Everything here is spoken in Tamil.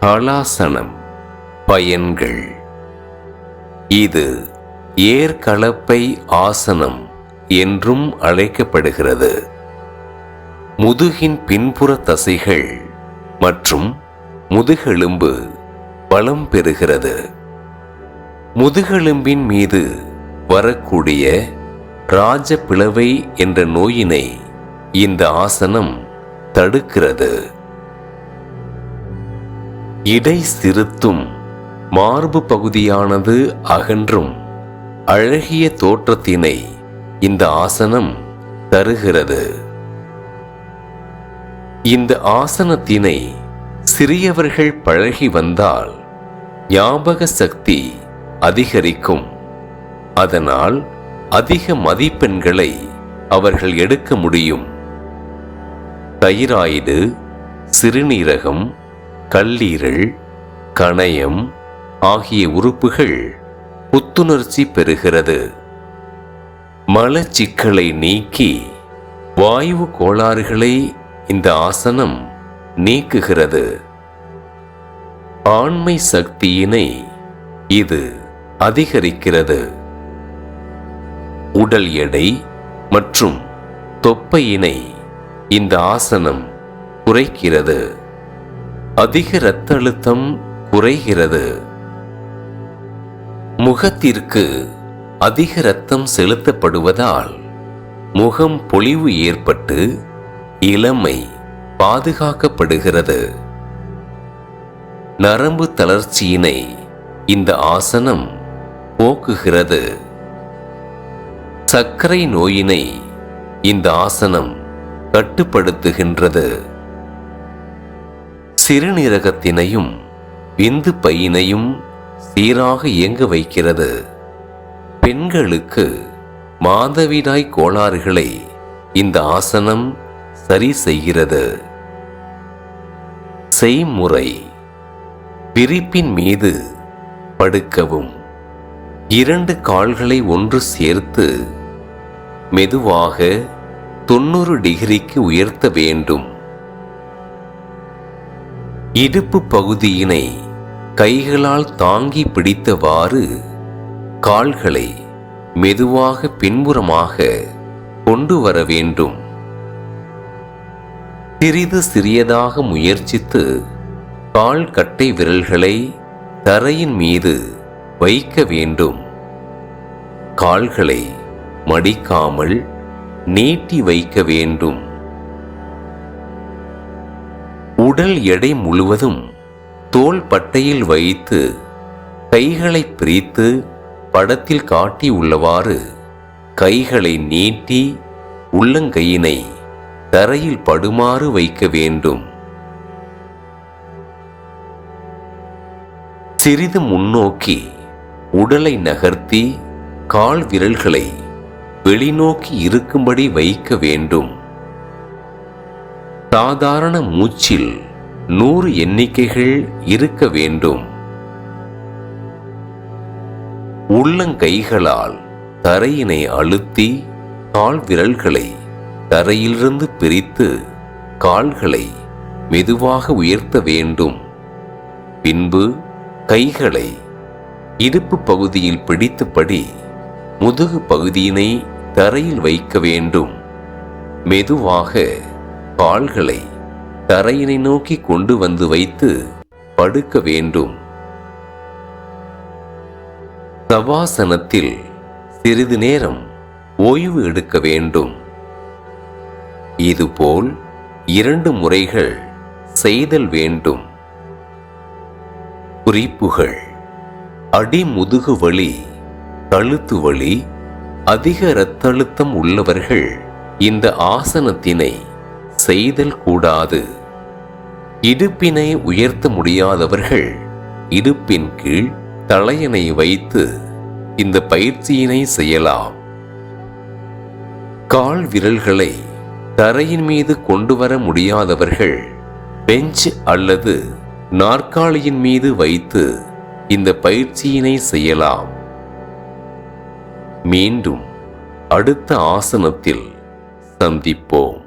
ஹலாசனம் பயன்கள். இது ஏர்கலப்பை ஆசனம் என்றும் அழைக்கப்படுகிறது. முதுகின் பின்புற தசைகள் மற்றும் முதுகெலும்பு பலம் பெறுகிறது. முதுகெலும்பின் மீது வரக்கூடிய ராஜ பிளவை என்ற நோயினை இந்த ஆசனம் தடுக்கிறது. இடை சிறுத்தும் மார்பு பகுதியானது அகன்றும் அழகிய தோற்றத்தினை இந்த ஆசனம் தருகிறது. இந்த ஆசனத்தினை சிறியவர்கள் பழகி வந்தால் ஞாபக சக்தி அதிகரிக்கும். அதனால் அதிக மதிப்பெண்களை அவர்கள் எடுக்க முடியும். தைராய்டு சிறுநீரகம் கல்லீரல் கணையம் ஆகிய உறுப்புகள் புத்துணர்ச்சி பெறுகிறது. மலச்சிக்கலை நீக்கி வாயு கோளாறுகளை இந்த ஆசனம் நீக்குகிறது. ஆண்மை சக்தியினை இது அதிகரிக்கிறது. உடல் எடை மற்றும் தொப்பையினை இந்த ஆசனம் குறைக்கிறது. அதிக இரத்த அழுத்தம் குறைகிறது. முகத்திற்கு அதிக இரத்தம் செலுத்தப்படுவதால் முகம் பொலிவு ஏற்பட்டு இளமை பாதுகாக்கப்படுகிறது. நரம்பு தளர்ச்சியினை இந்த ஆசனம் போக்குகிறது. சர்க்கரை நோயினை இந்த ஆசனம் கட்டுப்படுத்துகின்றது. சிறுநீரகத்தினையும் விந்து பையினையும் சீராக இயங்க வைக்கிறது. பெண்களுக்கு மாதவிடாய் கோளாறுகளை இந்த ஆசனம் சரி செய்கிறது. செய்முறை விரிப்பின் மீது படுக்கவும். இரண்டு கால்களை ஒன்று சேர்த்து மெதுவாக தொண்ணூறு டிகிரிக்கு உயர்த்த வேண்டும். இடுப்பு பகுதியினை கைகளால் தாங்கி பிடித்தவாறு கால்களை மெதுவாக பின்புறமாக கொண்டு வர வேண்டும். சிறிது சிறியதாக முயற்சித்து கால் கட்டை விரல்களை தரையின் மீது வைக்க வேண்டும். கால்களை மடிக்காமல் நீட்டி வைக்க வேண்டும். உடல் எடை முழுவதும் தோல் பட்டையில் வைத்து கைகளை பிரித்து படத்தில் காட்டியுள்ளவாறு கைகளை நீட்டி உள்ளங்கையினை தரையில் படுமாறு வைக்க வேண்டும். சிறிது முன்னோக்கி உடலை நகர்த்தி கால் விரல்களை வெளிநோக்கி இருக்கும்படி வைக்க வேண்டும். சாதாரண மூச்சில் நூறு எண்ணிக்கைகள் இருக்க வேண்டும். உள்ளங்கைகளால் தரையினை அழுத்தி கால் விரல்களை தரையிலிருந்து பிரித்து கால்களை மெதுவாக உயர்த்த வேண்டும். பின்பு கைகளை இடுப்பு பகுதியில் பிடித்தபடி முதுகு பகுதியினை தரையில் வைக்க வேண்டும். மெதுவாக கால்களை தரையினை நோக்கி கொண்டு வந்து வைத்து படுக்க வேண்டும். சவாசனத்தில் சிறிது நேரம் ஓய்வு எடுக்க வேண்டும். இதுபோல் இரண்டு முறைகள் செய்தல் வேண்டும். குறிப்புகள். அடிமுதுகு வலி கழுத்து வலி அதிக இரத்த அழுத்தம் உள்ளவர்கள் இந்த ஆசனத்தினை செய்தல் கூடாது. இடுப்பினை உயர்த்த முடியாதவர்கள் இடுப்பின் கீழ் தலையணை வைத்து இந்த பயிற்சியினை செய்யலாம். கால் விரல்களை தரையின் மீது கொண்டு வர முடியாதவர்கள் பெஞ்ச் அல்லது நாற்காலியின் மீது வைத்து இந்த பயிற்சியினை செய்யலாம். மீண்டும் அடுத்த ஆசனத்தில் சந்திப்போம்.